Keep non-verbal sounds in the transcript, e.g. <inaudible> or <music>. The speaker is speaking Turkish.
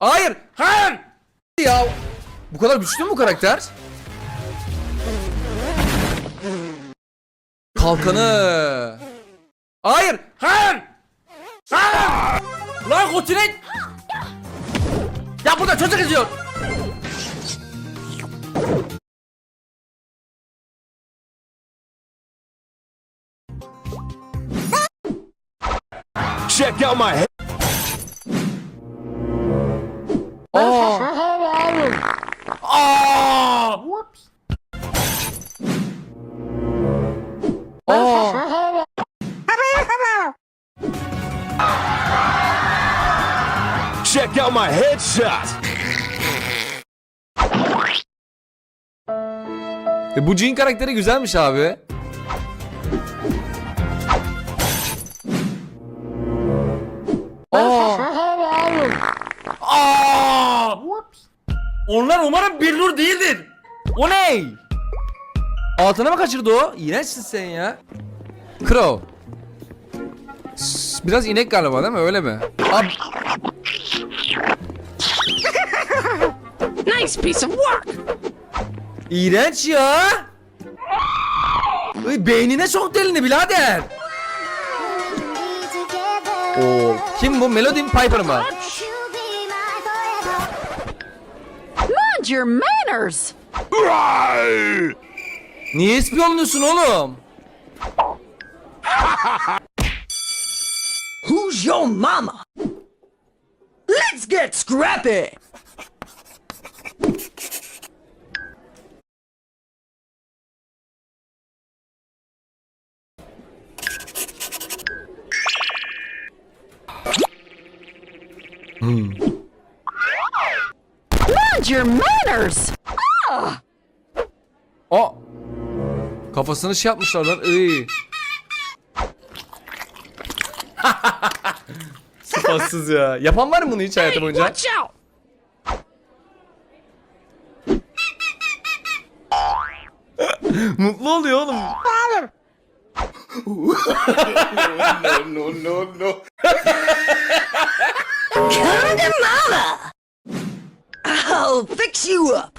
Hayır! Hayır! Ya bu kadar güçlü mü bu karakter? Kalkanı. Hayır! Hayır! Hayır! Lan kontinent! Ya burada çocuk izliyor. Check out my Aa! Aa! Aa! Check out my headshot. E, bu Jin karakteri güzelmiş abi. Aa! Aa! Onlar umarım bir nur değildir. O ne? Altına mı kaçırdı o? İğrençsin sen ya. Crow. Biraz inek galiba değil mi? Öyle mi? Abi, <laughs> Nice piece of work. iğrenç ya. Ay, beynine sok delini birader. Oo, kim bu? Melody Piper mı? Mind your manners. Rawr! Niye ispiyonluyorsun oğlum? <laughs> Who's your mama? Let's get scrappy! Hmm. Mind your manners. Aa. Kafasını şey yapmışlar lan. Iy. <laughs> Sıfatsız ya. Yapan var mı bunu hiç hayatı boyunca? Watch out. <laughs> Mutlu oluyor oğlum. Come to mama! Fix you up!